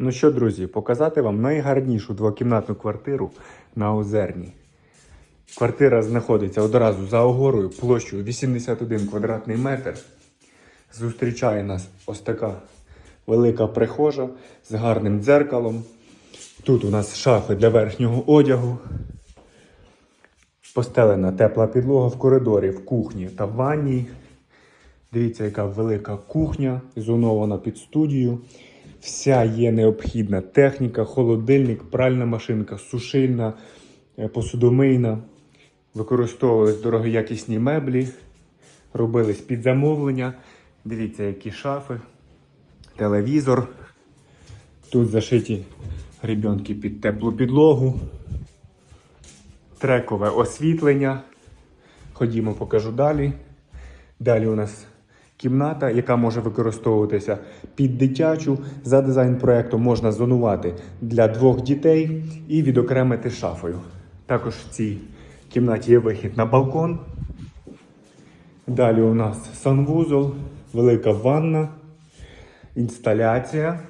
Ну що, друзі, показати вам найгарнішу двокімнатну квартиру на Озерній. Квартира знаходиться одразу за Огорою площею 81 квадратний метр. Зустрічає нас ось така велика прихожа з гарним дзеркалом. Тут у нас шафи для верхнього одягу. Постелена тепла підлога в коридорі, в кухні та в ванній. Дивіться, яка велика кухня, зонована під студію. Вся є необхідна техніка, холодильник, пральна машинка, сушильна, е, посудомийна. Використовувались дорогоякісні меблі, робились під замовлення. Дивіться, які шафи, телевізор. Тут зашиті грібенки під теплу підлогу, трекове освітлення. Ходімо, покажу далі. Далі у нас кімната, яка може використовуватися під дитячу. За дизайн-проектом можна зонувати для двох дітей і відокремити шафою. Також в цій кімнаті є вихід на балкон. Далі у нас санвузол, велика ванна, інсталяція,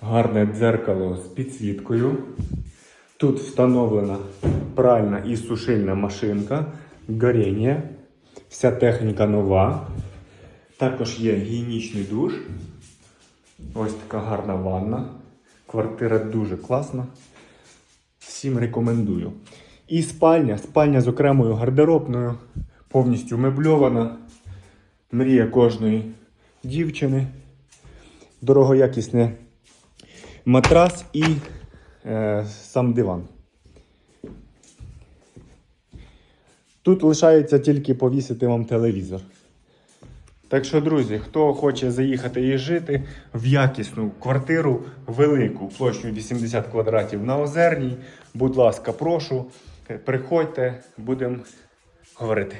гарне дзеркало з підсвіткою. Тут встановлена пральна і сушильна машинка, горіння. Вся техніка нова. Також є гігієнічний душ. Ось така гарна ванна. Квартира дуже класна. Всім рекомендую. І спальня. Спальня з окремою гардеробною, повністю мебльована. Мрія кожної дівчини. Дорогоякісний матрас і е, сам диван. Тут лишається тільки повісити вам телевізор. Так що, друзі, хто хоче заїхати і жити в якісну квартиру велику площею 80 квадратів на Озерній, будь ласка, прошу, приходьте, будемо говорити.